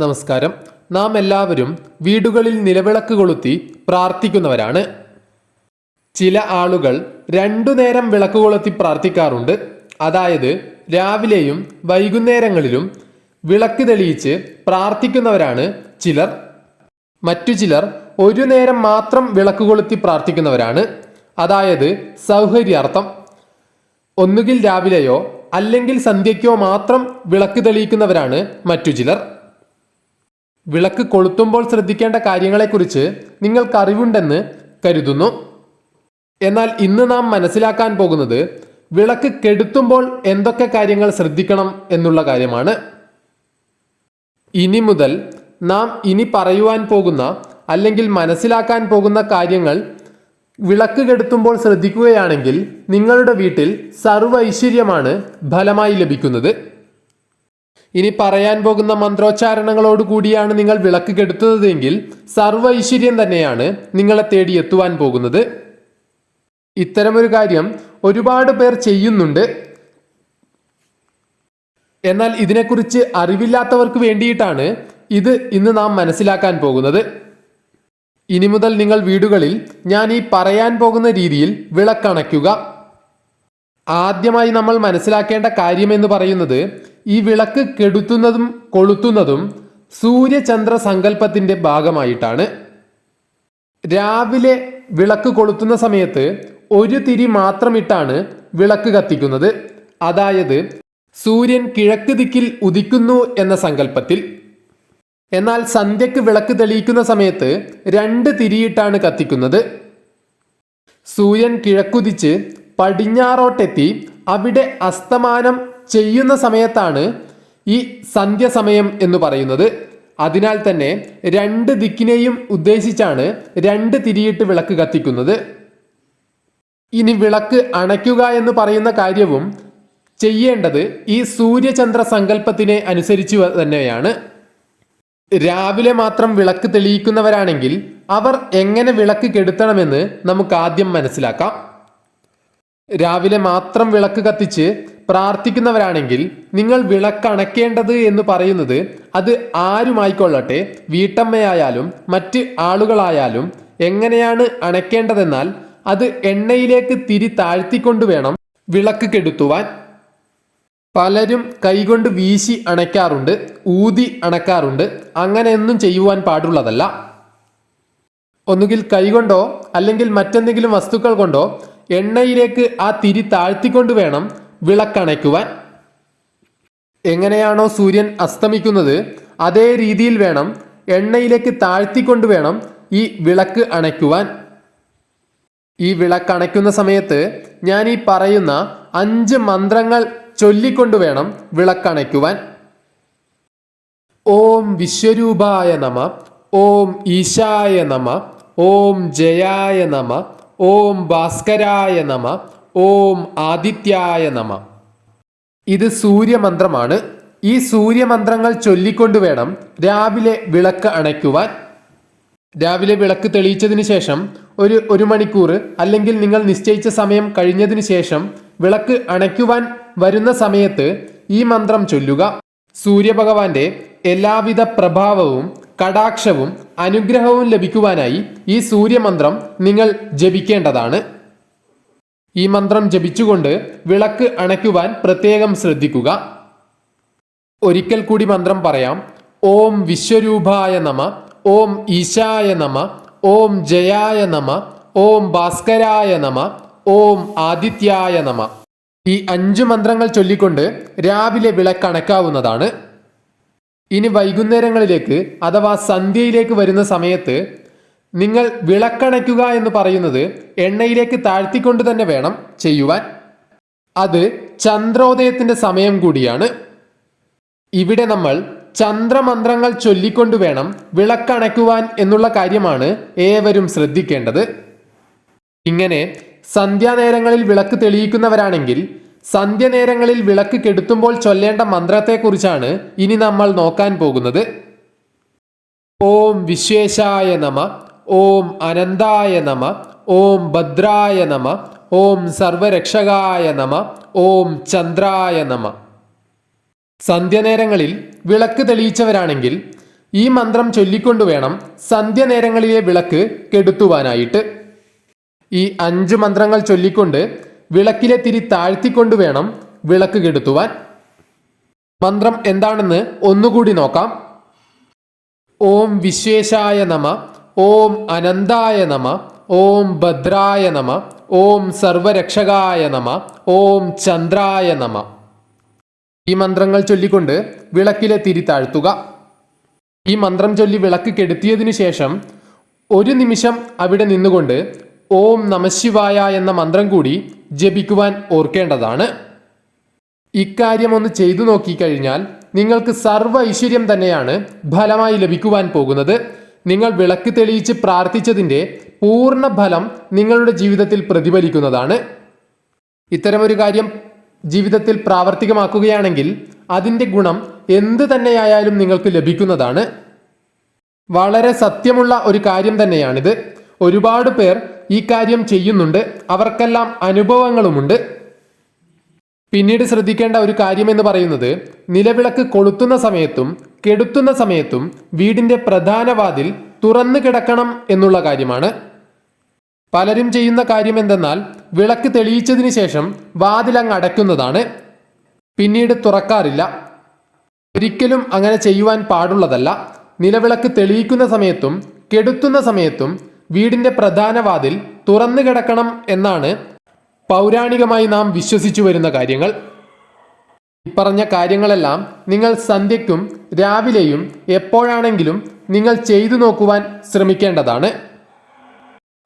നമസ്കാരം. നാം എല്ലാവരും വീടുകളിൽ നിലവിളക്ക് കൊളുത്തി പ്രാർത്ഥിക്കുന്നവരാണ്. ചില ആളുകൾ രണ്ടു നേരം വിളക്ക് കൊളുത്തി പ്രാർത്ഥിക്കാറുണ്ട്. അതായത് രാവിലെയും വൈകുന്നേരങ്ങളിലും വിളക്ക് തെളിയിച്ച് പ്രാർത്ഥിക്കുന്നവരാണ് ചിലർ. മറ്റു ചിലർ ഒരു നേരം മാത്രം വിളക്ക് കൊളുത്തി പ്രാർത്ഥിക്കുന്നവരാണ്. അതായത് സൗകര്യാർത്ഥം ഒന്നുകിൽ രാവിലെയോ അല്ലെങ്കിൽ സന്ധ്യയ്ക്കോ മാത്രം വിളക്ക് തെളിയിക്കുന്നവരാണ് മറ്റു ചിലർ. വിളക്ക് കൊളുത്തുമ്പോൾ ശ്രദ്ധിക്കേണ്ട കാര്യങ്ങളെക്കുറിച്ച് നിങ്ങൾക്ക് അറിവുണ്ടെന്ന് കരുതുന്നു. എന്നാൽ ഇന്ന് നാം മനസ്സിലാക്കാൻ പോകുന്നത് വിളക്ക് കെടുത്തുമ്പോൾ എന്തൊക്കെ കാര്യങ്ങൾ ശ്രദ്ധിക്കണം എന്നുള്ള കാര്യമാണ്. ഇനി മുതൽ നാം ഇനി പറയുവാൻ പോകുന്ന അല്ലെങ്കിൽ മനസ്സിലാക്കാൻ പോകുന്ന കാര്യങ്ങൾ വിളക്ക് കെടുത്തുമ്പോൾ ശ്രദ്ധിക്കുകയാണെങ്കിൽ നിങ്ങളുടെ വീട്ടിൽ സർവ ഐശ്വര്യമാണ് ഫലമായി ലഭിക്കുന്നത്. ഇനി പറയാൻ പോകുന്ന മന്ത്രോച്ചാരണങ്ങളോട് കൂടിയാണ് നിങ്ങൾ വിളക്ക് കെടുത്തതെങ്കിൽ സർവ ഐശ്വര്യം തന്നെയാണ് നിങ്ങളെ തേടി എത്തുവാൻ പോകുന്നത്. ഇത്തരമൊരു കാര്യം ഒരുപാട് പേർ ചെയ്യുന്നുണ്ട്. എന്നാൽ ഇതിനെക്കുറിച്ച് അറിവില്ലാത്തവർക്ക് വേണ്ടിയിട്ടാണ് ഇത് ഇന്ന് നാം മനസ്സിലാക്കാൻ പോകുന്നത്. ഇനി മുതൽ നിങ്ങൾ വീടുകളിൽ ഞാൻ ഈ പറയാൻ പോകുന്ന രീതിയിൽ വിളക്കണയ്ക്കുക. ആദ്യമായി നമ്മൾ മനസ്സിലാക്കേണ്ട കാര്യമെന്ന് പറയുന്നത് ഈ വിളക്ക് കെടുത്തുന്നതും കൊളുത്തുന്നതും സൂര്യചന്ദ്ര സങ്കല്പത്തിന്റെ ഭാഗമായിട്ടാണ്. രാവിലെ വിളക്ക് കൊളുത്തുന്ന സമയത്ത് ഒരു തിരി മാത്രമിട്ടാണ് വിളക്ക് കത്തിക്കുന്നത്. അതായത് സൂര്യൻ കിഴക്ക് ദിക്കിൽ ഉദിക്കുന്നു എന്ന സങ്കല്പത്തിൽ. എന്നാൽ സന്ധ്യക്ക് വിളക്ക് തെളിയിക്കുന്ന സമയത്ത് രണ്ട് തിരിയിട്ടാണ് കത്തിക്കുന്നത്. സൂര്യൻ കിഴക്കുതിച്ച് പടിഞ്ഞാറോട്ടെത്തി അവിടെ അസ്തമാനം ചെയ്യുന്ന സമയത്താണ് ഈ സന്ധ്യസമയം എന്ന് പറയുന്നത്. അതിനാൽ തന്നെ രണ്ട് ദിക്കിനെയും ഉദ്ദേശിച്ചാണ് രണ്ട് തിരിയിട്ട് വിളക്ക് കത്തിക്കുന്നത്. ഇനി വിളക്ക് അണയ്ക്കുക എന്ന് പറയുന്ന കാര്യവും ചെയ്യേണ്ടത് ഈ സൂര്യചന്ദ്ര സങ്കല്പത്തിനെ അനുസരിച്ച് തന്നെയാണ്. രാവിലെ മാത്രം വിളക്ക് തെളിയിക്കുന്നവരാണെങ്കിൽ അവർ എങ്ങനെ വിളക്ക് കെടുത്തണമെന്ന് നമുക്ക് ആദ്യം മനസ്സിലാക്കാം. രാവിലെ മാത്രം വിളക്ക് കത്തിച്ച് പ്രാർത്ഥിക്കുന്നവരാണെങ്കിൽ നിങ്ങൾ വിളക്കണക്കേണ്ടത് എന്ന് പറയുന്നത് അത് ആരുമായിക്കൊള്ളട്ടെ? വീട്ടമ്മയായാലും മറ്റ് ആളുകളായാലും എങ്ങനെയാണ് അണക്കേണ്ടതെന്നാൽ അത് എണ്ണയിലേക്ക് തിരി താഴ്ത്തിക്കൊണ്ട് വേണം വിളക്ക് കെടുത്തുവാൻ. പലരും കൈകൊണ്ട് വീശി അണയ്ക്കാറുണ്ട് ഊതി അണക്കാറുണ്ട്. അങ്ങനെയൊന്നും ചെയ്യുവാൻ പാടുള്ളതല്ല. ഒന്നുകിൽ കൈകൊണ്ടോ അല്ലെങ്കിൽ മറ്റെന്തെങ്കിലും വസ്തുക്കൾ കൊണ്ടോ എണ്ണയിലേക്ക് ആ തിരി താഴ്ത്തിക്കൊണ്ട് വേണം വിളക്കണയ്ക്കുവാൻ. എങ്ങനെയാണോ സൂര്യൻ അസ്തമിക്കുന്നത് അതേ രീതിയിൽ വേണം എണ്ണയിലേക്ക് താഴ്ത്തിക്കൊണ്ട് വേണം ഈ വിളക്ക് അണയ്ക്കുവാൻ. ഈ വിളക്ക് അണയ്ക്കുന്ന സമയത്ത് ഞാൻ ഈ പറയുന്ന അഞ്ച് മന്ത്രങ്ങൾ ചൊല്ലിക്കൊണ്ട് വേണം വിളക്കണയ്ക്കുവാൻ. ഓം വിശ്വരൂപായ നമ ഓം ഈശായ നമ ഓം ജയായ നമ ഓം ഭാസ്കരായ നമ ഓം ആദിത്യായ നമ. ഇത് സൂര്യമന്ത്രമാണ്. ഈ സൂര്യമന്ത്രങ്ങൾ ചൊല്ലിക്കൊണ്ട് വേണം രാവിലെ വിളക്ക് അണയ്ക്കുവാൻ. രാവിലെ വിളക്ക് തെളിയിച്ചതിന് ശേഷം ഒരു ഒരു മണിക്കൂർ അല്ലെങ്കിൽ നിങ്ങൾ നിശ്ചയിച്ച സമയം കഴിഞ്ഞതിന് ശേഷം വിളക്ക് അണയ്ക്കുവാൻ വരുന്ന സമയത്ത് ഈ മന്ത്രം ചൊല്ലുക. സൂര്യഭഗവാന്റെ എല്ലാവിധ പ്രഭാവവും കടാക്ഷവും അനുഗ്രഹവും ലഭിക്കുവാനായി ഈ സൂര്യമന്ത്രം നിങ്ങൾ ജപിക്കേണ്ടതാണ്. ഈ മന്ത്രം ജപിച്ചുകൊണ്ട് വിളക്ക് അണയ്ക്കുവാൻ പ്രത്യേകം ശ്രദ്ധിക്കുക. ഒരിക്കൽ കൂടി മന്ത്രം പറയാം. ഓം വിശ്വരൂപായ നമ ഓം ഈശായ നമ ഓം ജയായ നമ ഓം ഭാസ്കരായ നമ ഓം ആദിത്യായ നമ. ഈ അഞ്ചു മന്ത്രങ്ങൾ ചൊല്ലിക്കൊണ്ട് രാവിലെ വിളക്കണക്കാവുന്നതാണ് ഇനി വൈകുന്നേരങ്ങളിലേക്ക് അഥവാ സന്ധ്യയിലേക്ക് വരുന്ന സമയത്ത് നിങ്ങൾ വിളക്കണയ്ക്കുക എന്ന് പറയുന്നത് എണ്ണയിലേക്ക് താഴ്ത്തിക്കൊണ്ട് തന്നെ വേണം ചെയ്യുവാൻ. അത് ചന്ദ്രോദയത്തിന്റെ സമയം കൂടിയാണ്. ഇവിടെ നമ്മൾ ചന്ദ്രമന്ത്രങ്ങൾ ചൊല്ലിക്കൊണ്ട് വേണം വിളക്കണയ്ക്കുവാൻ എന്നുള്ള കാര്യമാണ് ഏവരും ശ്രദ്ധിക്കേണ്ടത്. ഇങ്ങനെ സന്ധ്യാനേരങ്ങളിൽ വിളക്ക് തെളിയിക്കുന്നവരാണെങ്കിൽ സന്ധ്യനേരങ്ങളിൽ വിളക്ക് കെടുത്തുമ്പോൾ ചൊല്ലേണ്ട മന്ത്രത്തെക്കുറിച്ചാണ് ഇനി നമ്മൾ നോക്കാൻ പോകുന്നത്. ഓം വിശ്വേശായ നമ. ഓം അനന്തായ നമ ഓം ഭദ്രായ നമ ഓം സർവരക്ഷകായ നമ ഓം ചന്ദ്രായ നമ. സന്ധ്യനേരങ്ങളിൽ വിളക്ക് തെളിയിച്ചവരാണെങ്കിൽ ഈ മന്ത്രം ചൊല്ലിക്കൊണ്ടു വേണം സന്ധ്യനേരങ്ങളിലെ വിളക്ക് കെടുത്തുവാനായിട്ട്. ഈ അഞ്ച് മന്ത്രങ്ങൾ ചൊല്ലിക്കൊണ്ട് വിളക്കിലെ തിരി താഴ്ത്തിക്കൊണ്ടു വേണം വിളക്ക് കെടുത്തുവാൻ. മന്ത്രം എന്താണെന്ന് ഒന്നുകൂടി നോക്കാം. ഓം വിശ്വേശായ നമ ഓം അനന്തായ നമ ഓം ഭദ്രായ നമ ഓം സർവരക്ഷകായ നമ ഓം ചന്ദ്രായ നമ. ഈ മന്ത്രങ്ങൾ ചൊല്ലിക്കൊണ്ട് വിളക്കിലെ തിരി താഴ്ത്തുക. ഈ മന്ത്രം ചൊല്ലി വിളക്ക് കെടുത്തിയതിനു ശേഷം ഒരു നിമിഷം അവിടെ നിന്നുകൊണ്ട് ഓം നമശിവായ എന്ന മന്ത്രം കൂടി ജപിക്കുവാൻ ഓർക്കേണ്ടതാണ്. ഇക്കാര്യം ഒന്ന് ചെയ്തു നോക്കിക്കഴിഞ്ഞാൽ നിങ്ങൾക്ക് സർവ ഐശ്വര്യം തന്നെയാണ് ഫലമായി ലഭിക്കുവാൻ പോകുന്നത്. നിങ്ങൾ വിളക്ക് തെളിയിച്ച് പ്രാർത്ഥിച്ചതിന്റെ പൂർണ ഫലം നിങ്ങളുടെ ജീവിതത്തിൽ പ്രതിഫലിക്കുന്നതാണ്. ഇത്തരമൊരു കാര്യം ജീവിതത്തിൽ പ്രാവർത്തികമാക്കുകയാണെങ്കിൽ അതിന്റെ ഗുണം എന്ത് തന്നെയായാലും നിങ്ങൾക്ക് ലഭിക്കുന്നതാണ്. വളരെ സത്യമുള്ള ഒരു കാര്യം തന്നെയാണിത്. ഒരുപാട് പേർ ഈ കാര്യം ചെയ്യുന്നുണ്ട്. അവർക്കെല്ലാം അനുഭവങ്ങളുമുണ്ട്. പിന്നീട് ശ്രദ്ധിക്കേണ്ട ഒരു കാര്യം എന്ന് പറയുന്നത് നിലവിളക്ക് കൊളുത്തുന്ന സമയത്തും കെടുത്തുന്ന സമയത്തും വീടിന്റെ പ്രധാന വാതിൽ തുറന്നു കിടക്കണം എന്നുള്ള കാര്യമാണ്. പലരും ചെയ്യുന്ന കാര്യം എന്തെന്നാൽ വിളക്ക് തെളിയിച്ചതിന് ശേഷം വാതിലങ്ങ് അടയ്ക്കുന്നതാണ്. പിന്നീട് തുറക്കാറില്ല. ഒരിക്കലും അങ്ങനെ ചെയ്യുവാൻ പാടുള്ളതല്ല. നിലവിളക്ക് തെളിയിക്കുന്ന സമയത്തും കെടുത്തുന്ന സമയത്തും വീടിന്റെ പ്രധാന വാതിൽ തുറന്നു കിടക്കണം എന്നാണ് പൗരാണികമായി നാം വിശ്വസിച്ചു വരുന്ന കാര്യങ്ങൾ. ഇപ്പറഞ്ഞ കാര്യങ്ങളെല്ലാം നിങ്ങൾ സന്ധ്യയ്ക്കും രാവിലെയും എപ്പോഴാണെങ്കിലും നിങ്ങൾ ചെയ്തു നോക്കുവാൻ ശ്രമിക്കേണ്ടതാണ്.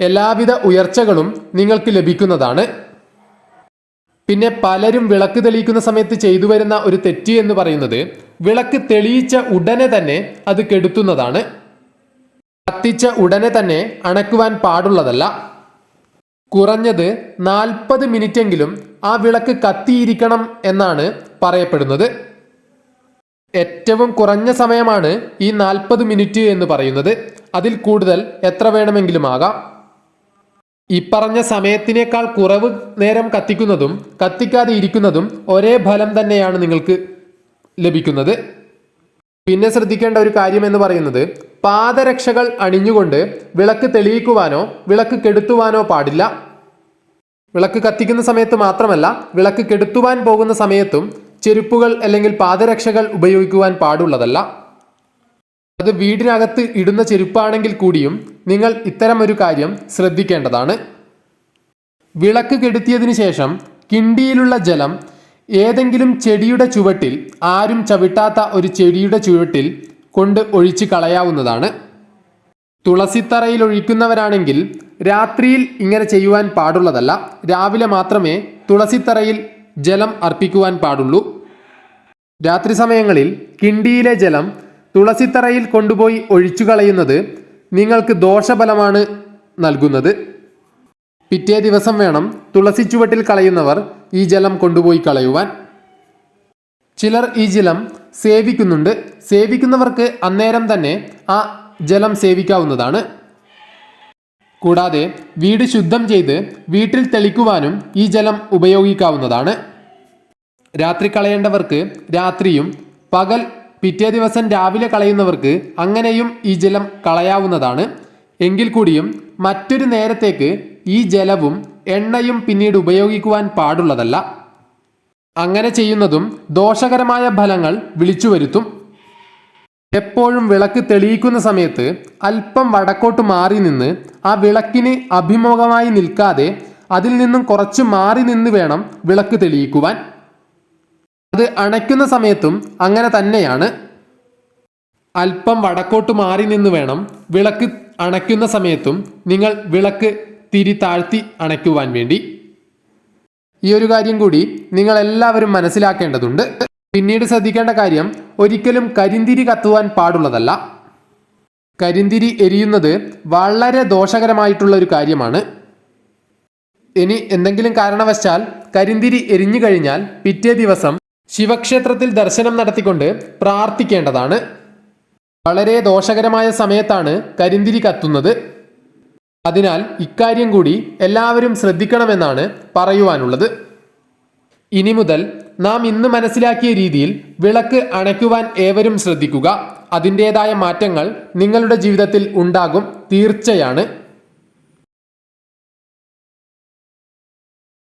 എല്ലാവിധ ഉയർച്ചകളും നിങ്ങൾക്ക് ലഭിക്കുന്നതാണ്. പിന്നെ പലരും വിളക്ക് തെളിയിക്കുന്ന സമയത്ത് ചെയ്തു വരുന്ന ഒരു തെറ്റ് എന്ന് പറയുന്നത് വിളക്ക് തെളിയിച്ച ഉടനെ തന്നെ അത് കെടുത്തുന്നതാണ്. കത്തിച്ച ഉടനെ തന്നെ അണക്കുവാൻ പാടുള്ളതല്ല. കുറഞ്ഞത് നാൽപ്പത് മിനിറ്റെങ്കിലും ആ വിളക്ക് കത്തിയിരിക്കണം എന്നാണ് പറയപ്പെടുന്നത്. ഏറ്റവും കുറഞ്ഞ സമയമാണ് ഈ നാൽപ്പത് മിനിറ്റ് എന്ന് പറയുന്നത്. അതിൽ കൂടുതൽ എത്ര വേണമെങ്കിലും ആകാം. ഈ പറഞ്ഞ സമയത്തിനേക്കാൾ കുറവ് നേരം കത്തിക്കുന്നതും കത്തിക്കാതെ ഇരിക്കുന്നതും ഒരേ ഫലം തന്നെയാണ് നിങ്ങൾക്ക് ലഭിക്കുന്നത്. പിന്നെ ശ്രദ്ധിക്കേണ്ട ഒരു കാര്യം എന്ന് പറയുന്നത് പാദരക്ഷകൾ അണിഞ്ഞുകൊണ്ട് വിളക്ക് തെളിയിക്കുവാനോ വിളക്ക് കെടുത്തുവാനോ പാടില്ല. വിളക്ക് കത്തിക്കുന്ന സമയത്ത് മാത്രമല്ല വിളക്ക് കെടുത്തുവാൻ പോകുന്ന സമയത്തും ചെരുപ്പുകൾ അല്ലെങ്കിൽ പാദരക്ഷകൾ ഉപയോഗിക്കുവാൻ പാടുള്ളതല്ല. അത് വീടിനകത്ത് ഇടുന്ന ചെരുപ്പാണെങ്കിൽ കൂടിയും നിങ്ങൾ ഇത്തരമൊരു കാര്യം ശ്രദ്ധിക്കേണ്ടതാണ്. വിളക്ക് കെടുത്തിയതിനു ശേഷം കിണ്ടിയിലുള്ള ജലം ഏതെങ്കിലും ചെടിയുടെ ചുവട്ടിൽ ആരും ചവിട്ടാത്ത ഒരു ചെടിയുടെ ചുവട്ടിൽ കൊണ്ട് ഒഴിച്ച് കളയാവുന്നതാണ്. തുളസിത്തറയിൽ ഒഴിക്കുന്നവരാണെങ്കിൽ രാത്രിയിൽ ഇങ്ങനെ ചെയ്യുവാൻ പാടുള്ളതല്ല. രാവിലെ മാത്രമേ തുളസിത്തറയിൽ ജലം അർപ്പിക്കുവാൻ പാടുള്ളൂ. രാത്രി സമയങ്ങളിൽ കിണ്ടിയിലെ ജലം തുളസിത്തറയിൽ കൊണ്ടുപോയി ഒഴിച്ചു കളയുന്നത് നിങ്ങൾക്ക് ദോഷഫലമാണ് നൽകുന്നത്. പിറ്റേ ദിവസം വേണം തുളസി ചുവട്ടിൽ കളയുന്നവർ ഈ ജലം കൊണ്ടുപോയി കളയുവാൻ. ചിലർ ഈ ജലം സേവിക്കുന്നുണ്ട്. സേവിക്കുന്നവർക്ക് അന്നേരം തന്നെ ആ ജലം സേവിക്കാവുന്നതാണ്. കൂടാതെ വീട് ശുദ്ധം ചെയ്ത് വീട്ടിൽ തെളിക്കുവാനും ഈ ജലം ഉപയോഗിക്കാവുന്നതാണ്. രാത്രി കളയേണ്ടവർക്ക് രാത്രിയും പകൽ പിറ്റേ ദിവസം രാവിലെ കളയുന്നവർക്ക് അങ്ങനെയും ഈ ജലം കളയാവുന്നതാണ്. എങ്കിൽ കൂടിയും മറ്റൊരു നേരത്തേക്ക് ഈ ജലവും എണ്ണയും പിന്നീട് ഉപയോഗിക്കുവാൻ പാടുള്ളതല്ല. അങ്ങനെ ചെയ്യുന്നതും ദോഷകരമായ ഫലങ്ങൾ വിളിച്ചു വരുത്തും എപ്പോഴും വിളക്ക് തെളിയിക്കുന്ന സമയത്ത് അല്പം വടക്കോട്ട് മാറി നിന്ന് ആ വിളക്കിന് അഭിമുഖമായി നിൽക്കാതെ അതിൽ നിന്നും കുറച്ച് മാറി നിന്ന് വേണം വിളക്ക് തെളിയിക്കുവാൻ. അത് അണയ്ക്കുന്ന സമയത്തും അങ്ങനെ തന്നെയാണ്. അല്പം വടക്കോട്ട് മാറി നിന്ന് വേണം വിളക്ക് അണയ്ക്കുന്ന സമയത്തും നിങ്ങൾ വിളക്ക് തിരി താഴ്ത്തി അണയ്ക്കുവാൻ വേണ്ടി. ഈ ഒരു കാര്യം കൂടി നിങ്ങൾ എല്ലാവരും മനസ്സിലാക്കേണ്ടതുണ്ട്. പിന്നീട് ശ്രദ്ധിക്കേണ്ട കാര്യം ഒരിക്കലും കരിന്തിരി കത്തുവാൻ പാടുള്ളതല്ല. കരിന്തിരി എരിയുന്നത് വളരെ ദോഷകരമായിട്ടുള്ള ഒരു കാര്യമാണ്. ഇനി എന്തെങ്കിലും കാരണവശാൽ കരിന്തിരി എരിഞ്ഞു കഴിഞ്ഞാൽ പിറ്റേ ദിവസം ശിവക്ഷേത്രത്തിൽ ദർശനം നടത്തിക്കൊണ്ട് പ്രാർത്ഥിക്കേണ്ടതാണ്. വളരെ ദോഷകരമായ സമയത്താണ് കരിന്തിരി കത്തുന്നത്. അതിനാൽ ഇക്കാര്യം കൂടി എല്ലാവരും ശ്രദ്ധിക്കണമെന്നാണ് പറയുവാനുള്ളത്. ഇനി മുതൽ നാം ഇന്ന് മനസ്സിലാക്കിയ രീതിയിൽ വിളക്ക് അണയ്ക്കുവാൻ ഏവരും ശ്രദ്ധിക്കുക. അതിന്റെതായ മാറ്റങ്ങൾ നിങ്ങളുടെ ജീവിതത്തിൽ ഉണ്ടാകും. തീർച്ചയാണ്.